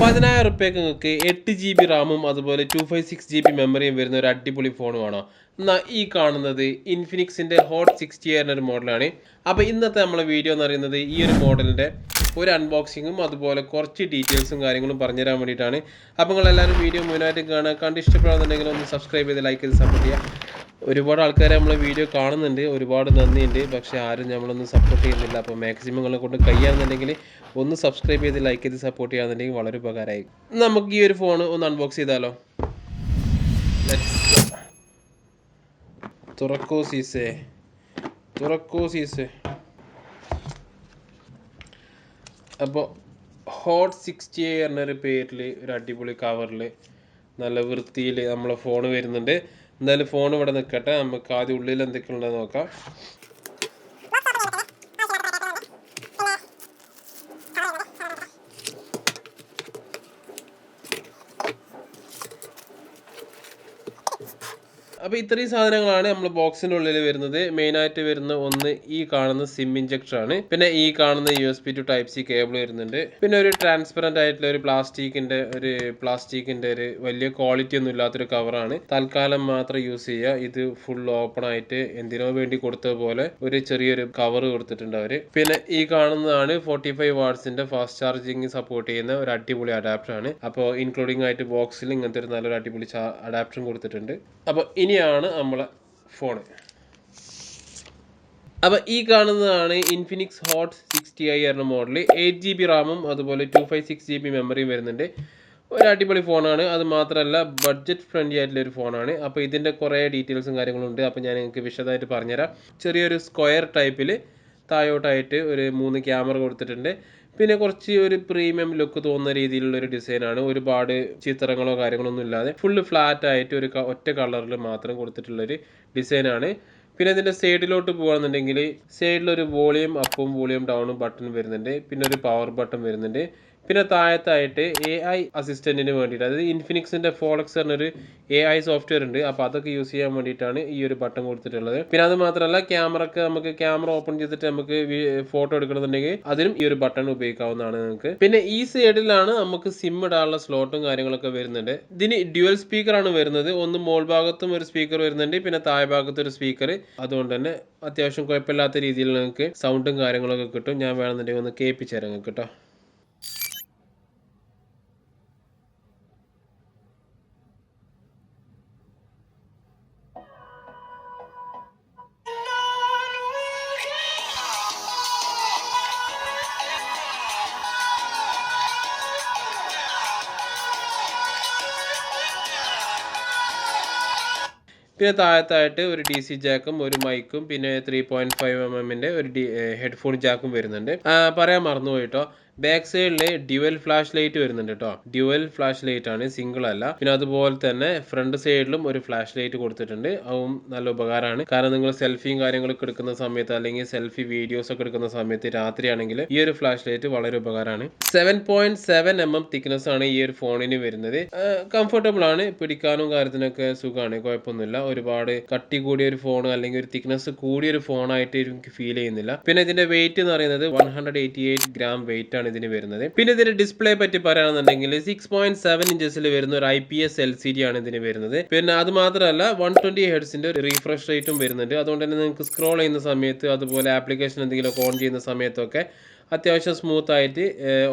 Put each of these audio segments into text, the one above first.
പതിനായിരം റുപ്യക്ക് നിങ്ങൾക്ക് എട്ട് ജി ബി റാമും അതുപോലെ two five six G B മെമ്മറിയും വരുന്ന ഒരു അടിപൊളി ഫോൺ വേണോ എന്നാൽ ഈ കാണുന്നത് ഇൻഫിനിക്സിന്റെ ഹോട്ട് സിക്സ്റ്റി ഒരു മോഡലാണ്. അപ്പോൾ ഇന്നത്തെ നമ്മളെ വീഡിയോ എന്ന് പറയുന്നത് ഈ ഒരു മോഡലിന്റെ ഒരു അൺബോക്സിങ്ങും അതുപോലെ കുറച്ച് ഡീറ്റെയിൽസും കാര്യങ്ങളും പറഞ്ഞു തരാൻ വേണ്ടിയിട്ടാണ്. അപ്പോൾ നിങ്ങളെല്ലാവരും വീഡിയോ മുഴുവനായിട്ട് കാണുക. കണ്ട് ഇഷ്ടപ്പെടാന്നുണ്ടെങ്കിൽ ഒന്ന് സബ്സ്ക്രൈബ് ചെയ്ത് ലൈക്ക് ചെയ്ത് സപ്പോർട്ട് ചെയ്യുക. ഒരുപാട് ആൾക്കാരെ നമ്മളെ വീഡിയോ കാണുന്നുണ്ട് ഒരുപാട് നന്ദിയുണ്ട്. പക്ഷേ ആരും നമ്മളൊന്നും സപ്പോർട്ട് ചെയ്യുന്നില്ല. അപ്പോൾ മാക്സിമം നിങ്ങളെ കൊണ്ട് കഴിയാന്നുണ്ടെങ്കിൽ ഒന്ന് സബ്സ്ക്രൈബ് ചെയ്ത് ലൈക്ക് ചെയ്ത് സപ്പോർട്ട് ചെയ്യാന്നുണ്ടെങ്കിൽ വളരെ ഉപകാരമായി. നമുക്ക് ഈ ഒരു ഫോൺ ഒന്ന് അൺബോക്സ് ചെയ്താലോ? തുറക്കോ സീസേ. തുറക്കോ സീസേ. അപ്പോൾ ഹോട്ട് സിക്സ്റ്റി എന്നൊരു പേരിൽ ഒരു അടിപൊളി കവറിൽ നല്ല വൃത്തിയിൽ നമ്മളെ ഫോൺ വരുന്നുണ്ട്. എന്തായാലും ഫോൺ ഇവിടെ നിൽക്കട്ടെ നമുക്ക് ആദ്യം ഉള്ളിൽ എന്തൊക്കെയുണ്ടെന്ന് നോക്കാം. അപ്പോൾ ഇത്രയും സാധനങ്ങളാണ് നമ്മൾ ബോക്സിന്റെ ഉള്ളിൽ വരുന്നത്. മെയിനായിട്ട് വരുന്ന ഒന്ന് ഈ കാണുന്ന സിം ഇഞ്ചക്ടർ ആണ്. പിന്നെ ഈ കാണുന്ന U S B to type C cable വരുന്നുണ്ട്. പിന്നെ ഒരു ട്രാൻസ്പെറന്റ് ആയിട്ടുള്ള ഒരു പ്ലാസ്റ്റിക്കിന്റെ ഒരു പ്ലാസ്റ്റിക്കിന്റെ ഒരു വലിയ ക്വാളിറ്റി ഒന്നും ഇല്ലാത്തൊരു കവറാണ് തൽക്കാലം മാത്രം യൂസ് ചെയ്യുക. ഇത് ഫുൾ ഓപ്പൺ ആയിട്ട് എന്തിനോ വേണ്ടി കൊടുത്ത പോലെ ഒരു ചെറിയൊരു കവർ കൊടുത്തിട്ടുണ്ട് അവർ പിന്നെ ഈ കാണുന്നതാണ് ഫോർട്ടി ഫൈവ് വാട്സിന്റെ ഫാസ്റ്റ് ചാർജിങ് സപ്പോർട്ട് ചെയ്യുന്ന ഒരു അടിപൊളി അഡാപ്റ്റർ ആണ്. അപ്പോൾ ഇൻക്ലൂഡിംഗ് ആയിട്ട് ബോക്സിൽ ഇങ്ങനത്തെ ഒരു നല്ലൊരു അടിപൊളി അഡാപ്റ്ററും കൊടുത്തിട്ടുണ്ട്. അപ്പോൾ ഇനിയാണ് നമ്മളെ ഫോൺ അപ്പോൾ ഈ കാണുന്നതാണ് ഇൻഫിനിക്സ് ഹോട്ട് സിക്സ്റ്റി ഐ എന്ന മോഡൽ എയ്റ്റ് ജി ബി റാമും അതുപോലെ two five six G B മെമ്മറിയും വരുന്നുണ്ട്. ഒരു അടിപൊളി ഫോണാണ്. അത് മാത്രമല്ല ബഡ്ജറ്റ് ഫ്രണ്ട്ലി ആയിട്ടുള്ള ഒരു ഫോണാണ്. അപ്പോൾ ഇതിന്റെ കുറേ ഡീറ്റെയിൽസും കാര്യങ്ങളും ഉണ്ട്. അപ്പോൾ ഞാൻ നിങ്ങൾക്ക് വിശദമായിട്ട് പറഞ്ഞുതരാം. ചെറിയൊരു സ്ക്വയർ ടൈപ്പിൽ താഴോട്ടായിട്ട് ഒരു മൂന്ന് ക്യാമറ കൊടുത്തിട്ടുണ്ട്. പിന്നെ കുറച്ച് ഒരു പ്രീമിയം ലുക്ക് തോന്നുന്ന രീതിയിലുള്ള ഒരു ഡിസൈനാണ് ഒരുപാട് ചിത്രങ്ങളോ കാര്യങ്ങളോ ഒന്നും ഇല്ലാതെ ഫുള്ള് ഫ്ലാറ്റ് ആയിട്ട് ഒരു ഒറ്റ കളറിൽ മാത്രം കൊടുത്തിട്ടുള്ളൊരു ഡിസൈനാണ് പിന്നെ ഇതിന്റെ സൈഡിലോട്ട് പോകുകയാണെന്നുണ്ടെങ്കിൽ ഒരു വോളിയം അപ്പും വോളിയം ഡൗണും ബട്ടൺ വരുന്നുണ്ട്. പിന്നെ ഒരു പവർ ബട്ടൺ വരുന്നുണ്ട്. പിന്നെ താഴത്തായിട്ട് എ ഐ അസിസ്റ്റന്റിന് വേണ്ടിയിട്ട് അതായത് ഇൻഫിനിക്സിന്റെ ഫോളക്സ് പറഞ്ഞൊരു എ ഐ സോഫ്റ്റ്വെയർ ഉണ്ട്. അപ്പോൾ അതൊക്കെ യൂസ് ചെയ്യാൻ വേണ്ടിയിട്ടാണ് ഈ ഒരു ബട്ടൺ കൊടുത്തിട്ടുള്ളത്. പിന്നെ അത് മാത്രമല്ല ക്യാമറക്ക് നമുക്ക് ക്യാമറ ഓപ്പൺ ചെയ്തിട്ട് നമുക്ക് ഫോട്ടോ എടുക്കണമെന്നുണ്ടെങ്കിൽ അതിനും ഈ ഒരു ബട്ടൺ ഉപയോഗിക്കാവുന്നതാണ് നിങ്ങൾക്ക് പിന്നെ ഈ സൈഡിലാണ് നമുക്ക് സിം ഇടാനുള്ള സ്ലോട്ടും കാര്യങ്ങളൊക്കെ വരുന്നുണ്ട്. ഇതിന് ഡ്യുവൽ സ്പീക്കറാണ് വരുന്നത്. ഒന്ന് മോൾ ഭാഗത്തും ഒരു സ്പീക്കർ വരുന്നുണ്ട്. പിന്നെ താഴെ ഭാഗത്തും ഒരു സ്പീക്കർ അതുകൊണ്ട് തന്നെ അത്യാവശ്യം കുഴപ്പമില്ലാത്ത രീതിയിൽ നിങ്ങൾക്ക് സൗണ്ടും കാര്യങ്ങളൊക്കെ കിട്ടും. ഞാൻ വേണമെന്നുണ്ടെങ്കിൽ ഒന്ന് കേൾപ്പിച്ചു തരാം കേട്ടോ. പിന്നെ താഴത്തായിട്ട് ഒരു ഡി സി ജാക്കും ഒരു മൈക്കും പിന്നെ ത്രീ പോയിന്റ് ഫൈവ് എം എമ്മിന്റെ ഒരു ഹെഡ്ഫോൺ ജാക്കും വരുന്നുണ്ട്. പറയാൻ മറന്നുപോയി കേട്ടോ ബാക്ക് സൈഡിൽ ഡ്യുവൽ ഫ്ലാഷ് ലൈറ്റ് വരുന്നുണ്ട് കേട്ടോ ഡ്യുവൽ ഫ്ലാഷ് ലൈറ്റ് ആണ് സിംഗിൾ അല്ല. പിന്നെ അതുപോലെ തന്നെ ഫ്രണ്ട് സൈഡിലും ഒരു ഫ്ലാഷ് ലൈറ്റ് കൊടുത്തിട്ടുണ്ട്. അതും നല്ല ഉപകാരമാണ്. കാരണം നിങ്ങൾ സെൽഫിയും കാര്യങ്ങളൊക്കെ എടുക്കുന്ന സമയത്ത് അല്ലെങ്കിൽ സെൽഫി വീഡിയോസ് ഒക്കെ എടുക്കുന്ന സമയത്ത് രാത്രിയാണെങ്കിൽ ഈ ഒരു ഫ്ലാഷ് ലൈറ്റ് വളരെ ഉപകാരമാണ്. Seven point seven M M thickness ആണ് ഈ ഒരു ഫോണിന് വരുന്നത്. കംഫർട്ടബിൾ ആണ്. പിടിക്കാനും കാര്യത്തിനൊക്കെ സുഖമാണ്. കുഴപ്പമൊന്നുമില്ല. ഒരുപാട് കട്ടി കൂടിയ ഒരു ഫോൺ അല്ലെങ്കിൽ ഒരു തിക്നെസ് കൂടിയ ഒരു ഫോൺ ആയിട്ട് എനിക്ക് ഫീൽ ചെയ്യുന്നില്ല. പിന്നെ ഇതിന്റെ വെയിറ്റ് എന്ന് പറയുന്നത് one hundred eighty eight gram weight ആണ് ഇതിന് വരുന്നത്. പിന്നെ ഇതിന്റെ ഡിസ്പ്ലേ പറ്റി പറയുകയാണെന്നുണ്ടെങ്കിൽ സിക്സ് പോയിന്റ് സെവൻ ഇഞ്ചസിൽ വരുന്ന ഒരു I P S L C D ആണ് ഇതിന് വരുന്നത്. പിന്നെ അത് മാത്രമല്ല വൺ ട്വന്റി ഹെഡ്സിന്റെ റീഫ്രഷ് റേറ്റും വരുന്നുണ്ട്. അതുകൊണ്ട് തന്നെ നിങ്ങൾക്ക് സ്ക്രോൾ ചെയ്യുന്ന സമയത്ത് അതുപോലെ ആപ്ലിക്കേഷൻ എന്തെങ്കിലും ഓൺ ചെയ്യുന്ന സമയത്തൊക്കെ അത്യാവശ്യം സ്മൂത്ത് ആയിട്ട്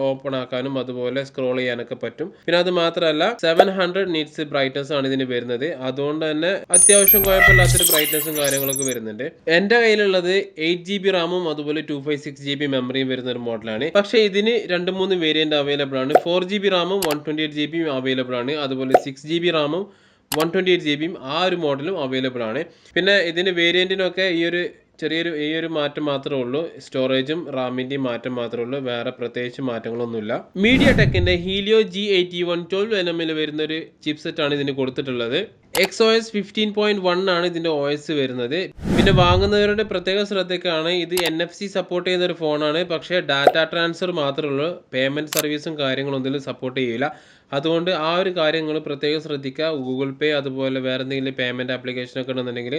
ഓപ്പൺ ആക്കാനും അതുപോലെ സ്ക്രോൾ ചെയ്യാനൊക്കെ പറ്റും. പിന്നെ അത് മാത്രമല്ല സെവൻ ഹൺഡ്രഡ് നീറ്റ്സ് ബ്രൈറ്റ്നസ് ആണ് ഇതിന് വരുന്നത്. അതുകൊണ്ട് തന്നെ അത്യാവശ്യം കുഴപ്പമില്ലാത്തൊരു ബ്രൈറ്റ്നസും കാര്യങ്ങളൊക്കെ വരുന്നുണ്ട്. എന്റെ കയ്യിലുള്ളത് എയ്റ്റ് ജി ബി റാമും അതുപോലെ two five six G B മെമ്മറിയും വരുന്ന ഒരു മോഡലാണ് പക്ഷേ ഇതിന് രണ്ട് മൂന്ന് വേരിയന്റ് അവൈലബിൾ ആണ്. ഫോർ ജി ബി റാമും വൺ ട്വന്റി എയ്റ്റ് ജി ബിയും അവൈലബിൾ ആണ്. അതുപോലെ സിക്സ് ജി ബി റാമും വൺ ട്വന്റി എയ്റ്റ് ജി ബിയും ആ ഒരു മോഡലും അവൈലബിൾ ആണ്. പിന്നെ ഇതിന് വേരിയന്റിനൊക്കെ ഈ ഒരു ചെറിയൊരു ഈ ഒരു മാറ്റം മാത്രമേ ഉള്ളൂ. സ്റ്റോറേജും റാമിന്റെയും മാറ്റം മാത്രമേ ഉള്ളൂ. വേറെ പ്രത്യേകിച്ച് മാറ്റങ്ങളൊന്നുമില്ല. Media ടെക്കിന്റെ Helio G eighty one twelve N എമ്മിൽ വരുന്ന ഒരു ചിപ്സെറ്റ് ആണ് ഇതിന് കൊടുത്തിട്ടുള്ളത്. X O S fifteen point one ആണ് ഇതിന്റെ ഒ എസ് വരുന്നത്. പിന്നെ വാങ്ങുന്നവരുടെ പ്രത്യേക ശ്രദ്ധയ്ക്കാണ് ഇത് എൻ എഫ് സി സപ്പോർട്ട് ചെയ്യുന്ന ഒരു ഫോണാണ് പക്ഷേ ഡാറ്റ ട്രാൻസ്ഫർ മാത്രമേ ഉള്ളൂ പേയ്മെന്റ് സർവീസും കാര്യങ്ങളും ഒന്നിലും സപ്പോർട്ട് ചെയ്യില്ല. അതുകൊണ്ട് ആ ഒരു കാര്യങ്ങൾ പ്രത്യേകം ശ്രദ്ധിക്കുക. ഗൂഗിൾ പേ അതുപോലെ വേറെ എന്തെങ്കിലും ആപ്ലിക്കേഷൻ ഒക്കെ ഉണ്ടെന്നുണ്ടെങ്കിൽ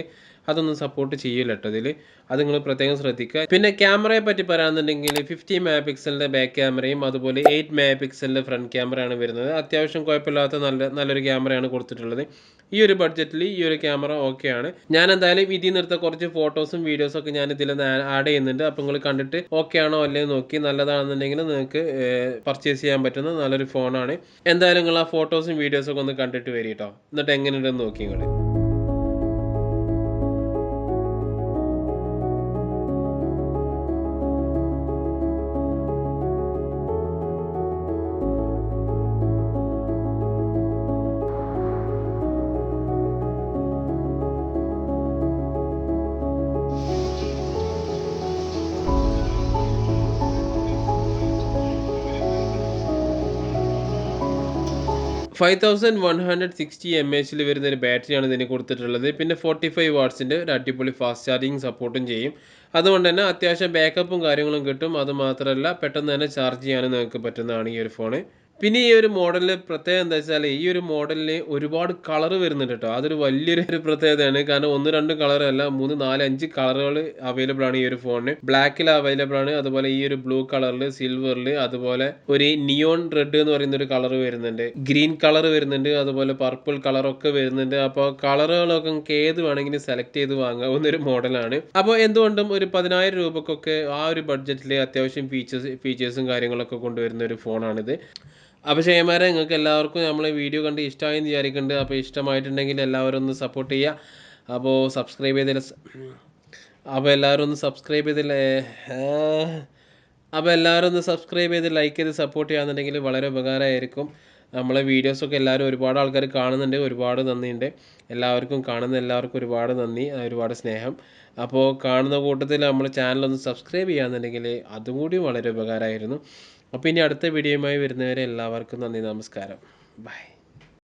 അതൊന്നും സപ്പോർട്ട് ചെയ്യില്ല കേട്ടോ ഇതിൽ അത് നിങ്ങൾ പ്രത്യേകം ശ്രദ്ധിക്കുക. പിന്നെ ക്യാമറയെ പറ്റി പറയുകയാണെന്നുണ്ടെങ്കിൽ ഫിഫ്റ്റി മെഗാ പിക്സലിന്റെ ബാക്ക് ക്യാമറയും അതുപോലെ എയ്റ്റ് മെഗാ പിക്സലിന്റെ ഫ്രണ്ട് ക്യാമറയാണ് വരുന്നത്. അത്യാവശ്യം കുഴപ്പമില്ലാത്ത നല്ല നല്ലൊരു ക്യാമറയാണ് കൊടുത്തിട്ടുള്ളത്. ഈ ഒരു ബഡ്ജറ്റിൽ ഈ ഒരു ക്യാമറ ഓക്കെയാണ് ഞാൻ എന്തായാലും ഇതിൽ നിർത്ത കുറച്ച് ഫോട്ടോസും വീഡിയോസും ഒക്കെ ഞാൻ ഇതിൽ ആഡ് ചെയ്യുന്നുണ്ട്. അപ്പോൾ നിങ്ങൾ കണ്ടിട്ട് ഓക്കെ ആണോ അല്ലേ നോക്കി നല്ലതാണെന്നുണ്ടെങ്കിൽ നിങ്ങൾക്ക് പർച്ചേസ് ചെയ്യാൻ പറ്റുന്ന നല്ലൊരു ഫോണാണ് എന്തായാലും നിങ്ങൾ ആ ഫോട്ടോസും വീഡിയോസും ഒക്കെ ഒന്ന് കണ്ടിട്ട് വരിട്ടോ. എന്നിട്ട് എങ്ങനെയുണ്ടെന്ന് നോക്കി നിങ്ങൾ five thousand one hundred sixty M എച്ചിൽ വരുന്ന ഒരു ബാറ്ററിയാണ് ഇതിന് കൊടുത്തിട്ടുള്ളത്. പിന്നെ ഫോർട്ടി ഫൈവ് വാട്ട്സിന്റെ ഒരു അടിപൊളി ഫാസ്റ്റ് ചാർജിങ് സപ്പോർട്ടും ചെയ്യും. അതുകൊണ്ട് തന്നെ അത്യാവശ്യം ബാക്കപ്പും കാര്യങ്ങളും കിട്ടും. അതുമാത്രമല്ല പെട്ടെന്ന് തന്നെ ചാർജ് ചെയ്യാനും നിങ്ങൾക്ക് പറ്റുന്നതാണ് ഈ ഒരു ഫോണ് പിന്നെ ഈ ഒരു മോഡലിൽ പ്രത്യേകത എന്താ വെച്ചാൽ ഈ ഒരു മോഡലിന് ഒരുപാട് കളർ വരുന്നുണ്ട് കേട്ടോ. അതൊരു വലിയൊരു പ്രത്യേകതയാണ്. കാരണം ഒന്ന് രണ്ട് കളർ അല്ല മൂന്ന് നാല് അഞ്ച് കളറുകൾ അവൈലബിൾ ആണ് ഈ ഒരു ഫോണിന്. ബ്ലാക്കിൽ അവൈലബിൾ ആണ് അതുപോലെ ഈ ഒരു ബ്ലൂ കളറിൽ സിൽവറിൽ അതുപോലെ ഒരു നിയോൺ റെഡ് എന്ന് പറയുന്ന ഒരു കളർ വരുന്നുണ്ട്. ഗ്രീൻ കളർ വരുന്നുണ്ട് അതുപോലെ പർപ്പിൾ കളറൊക്കെ വരുന്നുണ്ട്. അപ്പോൾ കളറുകളൊക്കെ നിങ്ങൾക്ക് ഏത് വേണമെങ്കിലും സെലക്ട് ചെയ്ത് വാങ്ങാവുന്ന ഒരു മോഡലാണ്. അപ്പോൾ എന്തുകൊണ്ടും ഒരു പതിനായിരം രൂപക്കൊക്കെ ആ ഒരു ബഡ്ജറ്റിൽ അത്യാവശ്യം ഫീച്ചേഴ്സ് ഫീച്ചേഴ്സും കാര്യങ്ങളൊക്കെ കൊണ്ടുവരുന്ന ഒരു ഫോണാണിത്. അപ്പോൾ ചെയ്യന്മാരെ നിങ്ങൾക്ക് എല്ലാവർക്കും നമ്മൾ വീഡിയോ കണ്ട് ഇഷ്ടമായി എന്ന് വിചാരിക്കുന്നുണ്ട് അപ്പോൾ ഇഷ്ടമായിട്ടുണ്ടെങ്കിൽ എല്ലാവരും ഒന്ന് സപ്പോർട്ട് ചെയ്യുക അപ്പോൾ സബ്സ്ക്രൈബ് ചെയ്തില്ല അപ്പോൾ എല്ലാവരും ഒന്ന് സബ്സ്ക്രൈബ് ചെയ്തില്ല? അപ്പോൾ എല്ലാവരും ഒന്ന് സബ്സ്ക്രൈബ് ചെയ്ത് ലൈക്ക് ചെയ്ത് സപ്പോർട്ട് ചെയ്യാന്നുണ്ടെങ്കിൽ വളരെ ഉപകാരമായിരിക്കും. നമ്മളെ വീഡിയോസൊക്കെ എല്ലാവരും ഒരുപാട് ആൾക്കാർ കാണുന്നുണ്ട്. ഒരുപാട് നന്ദിയുണ്ട്. എല്ലാവർക്കും കാണുന്ന എല്ലാവർക്കും ഒരുപാട് നന്ദി. ഒരുപാട് സ്നേഹം. അപ്പോൾ കാണുന്ന കൂട്ടത്തിൽ നമ്മൾ ചാനലൊന്ന് സബ്സ്ക്രൈബ് ചെയ്യാന്നുണ്ടെങ്കിൽ അതും കൂടി വളരെ ഉപകാരമായിരുന്നു. അപ്പോൾ ഇനി അടുത്ത വീഡിയോയുമായി വരുന്നവരെ എല്ലാവർക്കും നന്ദി നമസ്കാരം. ബൈ